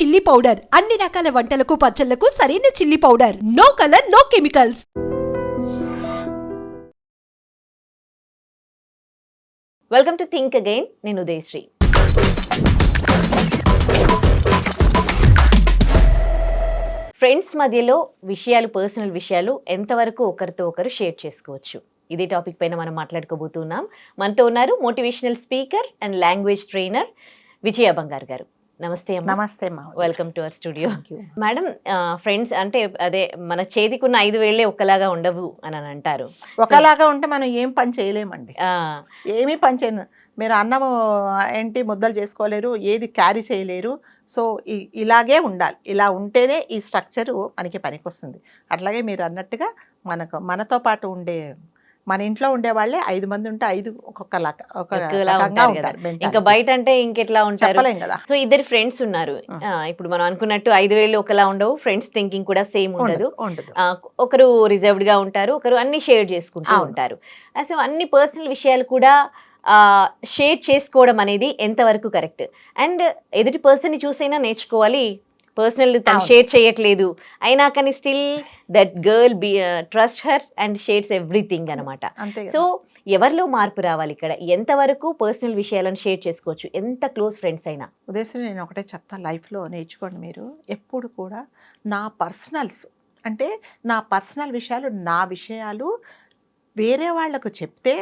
Chilli powder అన్ని రకాల వంటలకు పచ్చళ్ళకు సరైన chilli powder no colour no chemicals welcome to think again నేను ఉదయశ్రీ. ఫ్రెండ్స్ మధ్యలో విషయాలు పర్సనల్ విషయాలు ఎంతవరకు ఒకరితో ఒకరు షేర్ చేసుకోవచ్చు. ఇదే టాపిక్ పైన మనం మాట్లాడుకోబోతున్నాం. మనతో ఉన్నారు motivational speaker and language trainer Vijaya Bangaru garu. నమస్తే అమ్మ. నమస్తే మా welcome to our studio madam friends అంటే అదే మన చేతికున్న ఐదు వేళ్ళే ఒకలాగా ఉండవు అని అని అంటారు. ఒకలాగా ఉంటే మనం ఏం పని చేయలేమండి. ఏమీ పని చేయను. మీరు అన్నము ఏంటి ముద్దలు చేసుకోలేరు ఏది క్యారీ చేయలేరు. సో ఇలాగే ఉండాలి. ఇలా ఉంటేనే ఈ స్ట్రక్చరు మనకి పనికొస్తుంది. అట్లాగే మీరు అన్నట్టుగా మనకు మనతో పాటు ఉండే మన ఇంట్లో ఉండే వాళ్ళే ఐదు మంది ఉంటే ఐదు ఒక్కొక్క ఇంకా. బయట అంటే ఇంకెట్లా ఉంటారు? సో ఇద్దరు ఫ్రెండ్స్ ఉన్నారు. ఇప్పుడు మనం అనుకున్నట్టు ఐదు వేలు ఒకలా ఉండవు. ఫ్రెండ్స్ థింకింగ్ కూడా సేమ్ ఉండదు ఒకరు రిజర్వ్డ్గా ఉంటారు ఒకరు అన్ని షేర్ చేసుకుంటూ. ఉంటారు. సో అన్ని పర్సనల్ విషయాలు కూడా షేర్ చేసుకోవడం అనేది ఎంతవరకు కరెక్ట్ అండ్ ఎదుటి పర్సన్ని చూసైనా నేర్చుకోవాలి. పర్సనల్ తను. షేర్ చేయట్లేదు. అయినా కానీ still that girl be trust her and shares everything అనమాట సో ఎవరిలో మార్పు రావాలి ఇక్కడ? ఎంతవరకు పర్సనల్ విషయాలను షేర్ చేసుకోవచ్చు? ఎంత క్లోజ్ ఫ్రెండ్స్ అయినా? ఉదయం నేను ఒకటే చెప్తాను లైఫ్లో నేర్చుకోండి మీరు. ఎప్పుడు కూడా నా పర్సనల్స్ అంటే నా పర్సనల్ విషయాలు నా విషయాలు వేరే వాళ్ళకు చెప్తే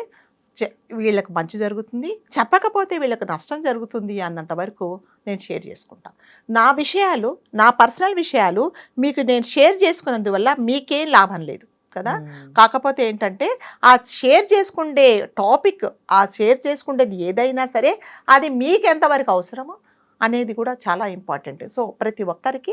వీళ్ళకి మంచి జరుగుతుంది. చెప్పకపోతే వీళ్ళకి నష్టం జరుగుతుంది అన్నంత వరకు నేను షేర్ చేసుకుంటాను నా విషయాలు నా పర్సనల్ విషయాలు మీకు నేను షేర్ చేసుకున్నందువల్ల మీకేం లాభం లేదు కదా. కాకపోతే ఏంటంటే ఆ షేర్ చేసుకుండే టాపిక్ ఆ షేర్ చేసుకునేది ఏదైనా సరే అది మీకు ఎంతవరకు అవసరమో అనేది కూడా చాలా ఇంపార్టెంట్. సో ప్రతి ఒక్కరికి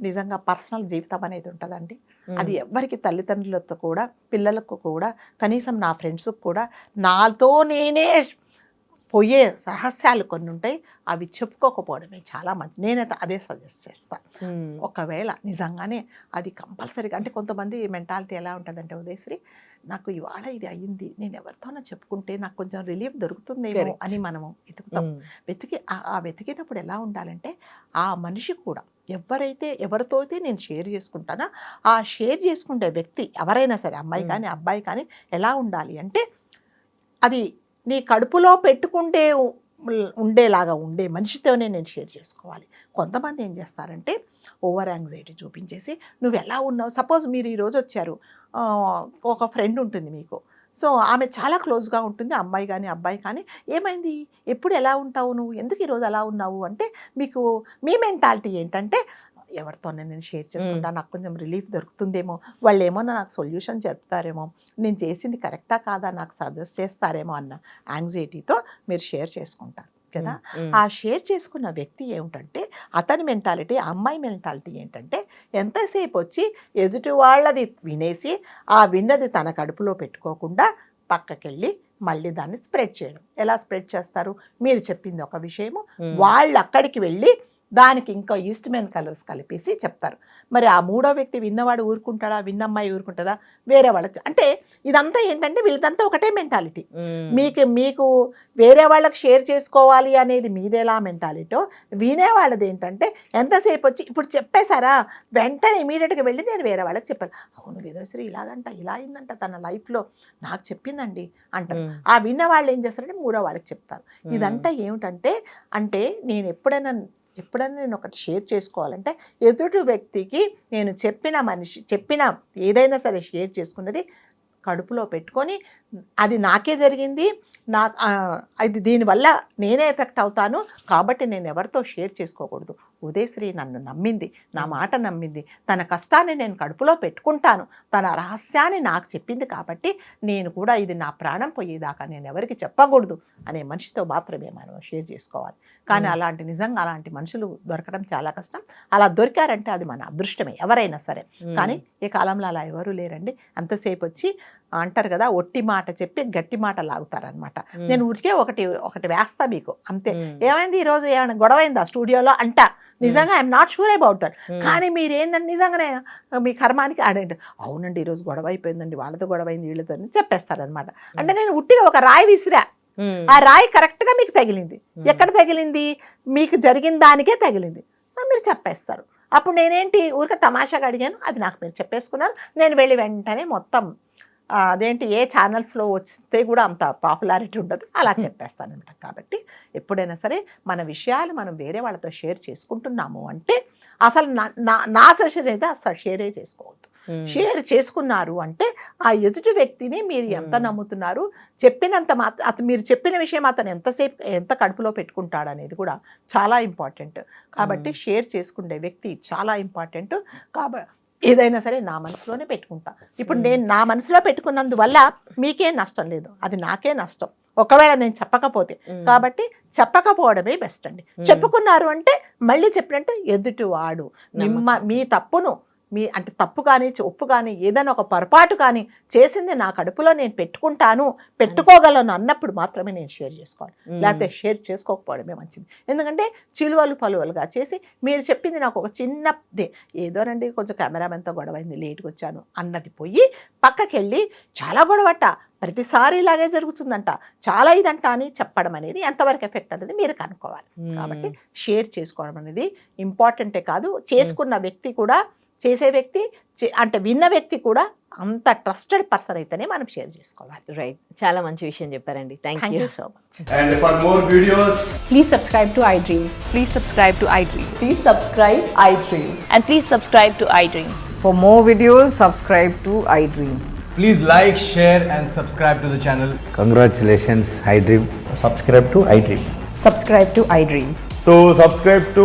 నిజంగా పర్సనల్ జీవితం అనేది ఉంటుందండి. అది ఎవ్వరికి తల్లిదండ్రులతో కూడా పిల్లలకు కూడా కనీసం నా ఫ్రెండ్స్కి కూడా నాతో నేనే పోయే రహస్యాలు కొన్ని ఉంటాయి అవి చెప్పుకోకపోవడమే చాలా మంచి నేనైతే అదే సజెస్ట్ చేస్తాను ఒకవేళ నిజంగానే అది కంపల్సరీగా అంటే కొంతమంది మెంటాలిటీ ఎలా ఉంటుందంటే ఉదయశ్రీ నాకు ఇవాళ ఇది అయ్యింది నేను ఎవరితోనో చెప్పుకుంటే నాకు కొంచెం రిలీఫ్ దొరుకుతుందేమో. అని మనము వెతుకుతాం. వెతికి ఆ- ఆ వెతికినప్పుడు ఎలా ఉండాలంటే ఆ మనిషి కూడా ఎవరైతే ఎవరితో అయితే నేను షేర్ చేసుకుంటానో ఆ షేర్ చేసుకునే వ్యక్తి ఎవరైనా సరే అమ్మాయి. కానీ అబ్బాయి కానీ ఎలా ఉండాలి అంటే అది నీ కడుపులో పెట్టుకుంటే ఉండేలాగా ఉండే మనిషితోనే నేను షేర్ చేసుకోవాలి. కొంతమంది ఏం చేస్తారంటే ఓవర్ యాంగ్జైటీ చూపించేసి నువ్వు ఎలా ఉన్నావు? సపోజ్ మీరు ఈరోజు వచ్చారు ఒక ఫ్రెండ్ ఉంటుంది మీకు. సో ఆమె చాలా క్లోజ్గా ఉంటుంది. అమ్మాయి కానీ అబ్బాయి కానీ. ఏమైంది? ఎప్పుడు ఎలా ఉంటావు నువ్వు? ఎందుకు ఈరోజు అలా ఉన్నావు? అంటే మీకు మీ మెంటాలిటీ ఏంటంటే ఎవరితోనే నేను షేర్ చేసుకుంటా నాకు కొంచెం రిలీఫ్ దొరుకుతుందేమో. వాళ్ళు ఏమన్నా నాకు సొల్యూషన్ చెప్తారేమో. నేను చేసింది కరెక్టా కాదా? నాకు సజెస్ట్ చేస్తారేమో అన్న యాంగ్జైటీతో మీరు షేర్ చేసుకుంటారు. కదా? ఆ షేర్ చేసుకున్న వ్యక్తి ఏమిటంటే అతని మెంటాలిటీ అమ్మాయి మెంటాలిటీ ఏంటంటే ఎంతసేపు వచ్చి ఎదుటి వాళ్ళది వినేసి ఆ విన్నది తన కడుపులో పెట్టుకోకుండా పక్కకెళ్ళి మళ్ళీ దాన్ని స్ప్రెడ్ చేయడం. ఎలా స్ప్రెడ్ చేస్తారు? మీరు చెప్పింది ఒక విషయము. వాళ్ళు అక్కడికి వెళ్ళి దానికి ఇంకా ఈస్ట్ మెన్ కలర్స్ కలిపేసి చెప్తారు. మరి ఆ మూడో వ్యక్తి విన్నవాడు ఊరుకుంటాడా? విన్నమ్మాయి ఊరుకుంటుందా? వేరే వాళ్ళకి అంటే ఇదంతా ఏంటంటే వీళ్ళదంతా ఒకటే మెంటాలిటీ మీకు మీకు వేరే వాళ్ళకి షేర్ చేసుకోవాలి అనేది మీదేలా మెంటాలిటో వినేవాళ్ళది ఏంటంటే ఎంతసేపు వచ్చి ఇప్పుడు చెప్పేశారా? వెంటనే ఇమీడియట్గా వెళ్ళి నేను వేరే వాళ్ళకి చెప్పాను అవును వేదోశ్రీ ఇలాగంట ఇలా అయిందంట తన లైఫ్లో నాకు చెప్పిందండి అంటారు ఆ విన్న వాళ్ళు ఏం చేస్తారంటే మూడో వాళ్ళకి చెప్తారు. ఇదంతా ఏమిటంటే అంటే నేను ఎప్పుడైనా ఎప్పుడైనా నేను ఒకటి షేర్ చేసుకోవాలంటే ఎదుటి వ్యక్తికి నేను చెప్పిన మనిషి చెప్పిన ఏదైనా సరే షేర్ చేసుకున్నది కడుపులో పెట్టుకొని అది నాకే జరిగింది. నా అది దీనివల్ల నేనే ఎఫెక్ట్ అవుతాను. కాబట్టి నేను ఎవరితో షేర్ చేసుకోకూడదు. ఉదయశ్రీ నన్ను నమ్మింది. నా మాట నమ్మింది. తన కష్టాన్ని నేను కడుపులో పెట్టుకుంటాను. తన రహస్యాన్ని నాకు చెప్పింది కాబట్టి నేను కూడా ఇది నా ప్రాణం పోయేదాకా నేను ఎవరికి చెప్పకూడదు అనే మనిషితో మాత్రమే మనం షేర్ చేసుకోవాలి. కానీ. అలాంటి నిజంగా అలాంటి మనుషులు దొరకడం చాలా కష్టం. అలా దొరికారంటే అది మన అదృష్టమే ఎవరైనా సరే. కానీ ఈ కాలంలో అలా ఎవరు లేరండి. అంతసేపు వచ్చి అంటారు కదా ఒట్టి మాట చెప్పి గట్టి మాట లాగుతారనమాట నేను ఊరికే ఒకటి ఒకటి వేస్తా మీకు అంతే. ఏమైంది ఈ రోజు? ఏమైనా గొడవైందా స్టూడియోలో? అంట. నిజంగా I'm not sure about that కానీ మీరు ఏంటంటే నిజంగానే మీ కర్మానికి ఆడండి అవునండి ఈరోజు గొడవ అయిపోయిందండి వాళ్ళతో గొడవ అయింది వీళ్ళతో చెప్పేస్తారనమాట అంటే నేను ఉట్టిగా ఒక రాయి విసిరా. ఆ రాయి కరెక్ట్గా మీకు తగిలింది. ఎక్కడ తగిలింది? మీకు జరిగిన దానికే తగిలింది. సో మీరు చెప్పేస్తారు. అప్పుడు నేనేంటి ఊరికే తమాషాగా అడిగాను అది నాకు మీరు చెప్పేసుకున్నారు. నేను వెళ్ళి వెంటనే మొత్తం అదేంటి ఏ ఛానల్స్లో వస్తే కూడా అంత పాపులారిటీ ఉండదు. అలా చెప్పేస్తాను అనమాట కాబట్టి ఎప్పుడైనా సరే మన విషయాలు మనం వేరే వాళ్ళతో షేర్ చేసుకుంటున్నాము అంటే అసలు నా నా- సెషన్ అయితే అసలు షేరే చేసుకోవద్దు. షేర్ చేసుకున్నారు అంటే ఆ ఎదుటి వ్యక్తిని మీరు ఎంత మ్మ్. నమ్ముతున్నారు చెప్పినంత మాత్రం అతను మీరు చెప్పిన విషయం అతను ఎంతసేపు ఎంత కడుపులో పెట్టుకుంటాడు అనేది కూడా చాలా ఇంపార్టెంట్. కాబట్టి షేర్ చేసుకునే వ్యక్తి చాలా ఇంపార్టెంట్. కాబట్టి ఏదైనా సరే నా మనసులోనే పెట్టుకుంటా ఇప్పుడు. నేను నా మనసులో పెట్టుకున్నందువల్ల మీకే నష్టం లేదు అది నాకే నష్టం ఒకవేళ నేను చెప్పకపోతే. కాబట్టి చెప్పకపోవడమే బెస్ట్ అండి. చెప్పుకున్నారు అంటే మళ్ళీ చెప్పినట్టు ఎదుటి వాడు మిమ్మ నమ్మకం. మీ తప్పును మీ అంటే తప్పు కానీ ఒప్పు కానీ ఏదైనా ఒక పొరపాటు కానీ చేసింది నా కడుపులో నేను పెట్టుకుంటాను పెట్టుకోగలను అన్నప్పుడు మాత్రమే నేను షేర్ చేసుకోవాలి. లేకపోతే షేర్ చేసుకోకపోవడమే మంచిది. ఎందుకంటే చిలువలు పలువలుగా చేసి మీరు చెప్పింది నాకు ఒక చిన్నదే ఏదోనండి కొంచెం కెమెరామెన్తో గొడవైంది లేట్గా వచ్చాను అన్నది పోయి పక్కకెళ్ళి చాలా గొడవట. ప్రతిసారి ఇలాగే జరుగుతుందంట. చాలా ఇదంట అని చెప్పడం అనేది ఎంతవరకు ఎఫెక్ట్ అనేది మీరు కనుక్కోవాలి. కాబట్టి షేర్ చేసుకోవడం అనేది ఇంపార్టెంటే కాదు. చేసుకున్న వ్యక్తి కూడా చేసే వ్యక్తి అంటే విన్న వ్యక్తి కూడా అంత ట్రస్టెడ్ పర్సన్ అయితేనే మనం షేర్ చేసుకోవాలి. రైట్ చాలా మంచి విషయం చెప్పారండి. Thank you so much and for more videos please subscribe to iDream please subscribe to iDream please subscribe iDream and please subscribe to iDream for more videos subscribe to iDream please like share and subscribe to the channel congratulations iDream subscribe to iDream subscribe to iDream so subscribe to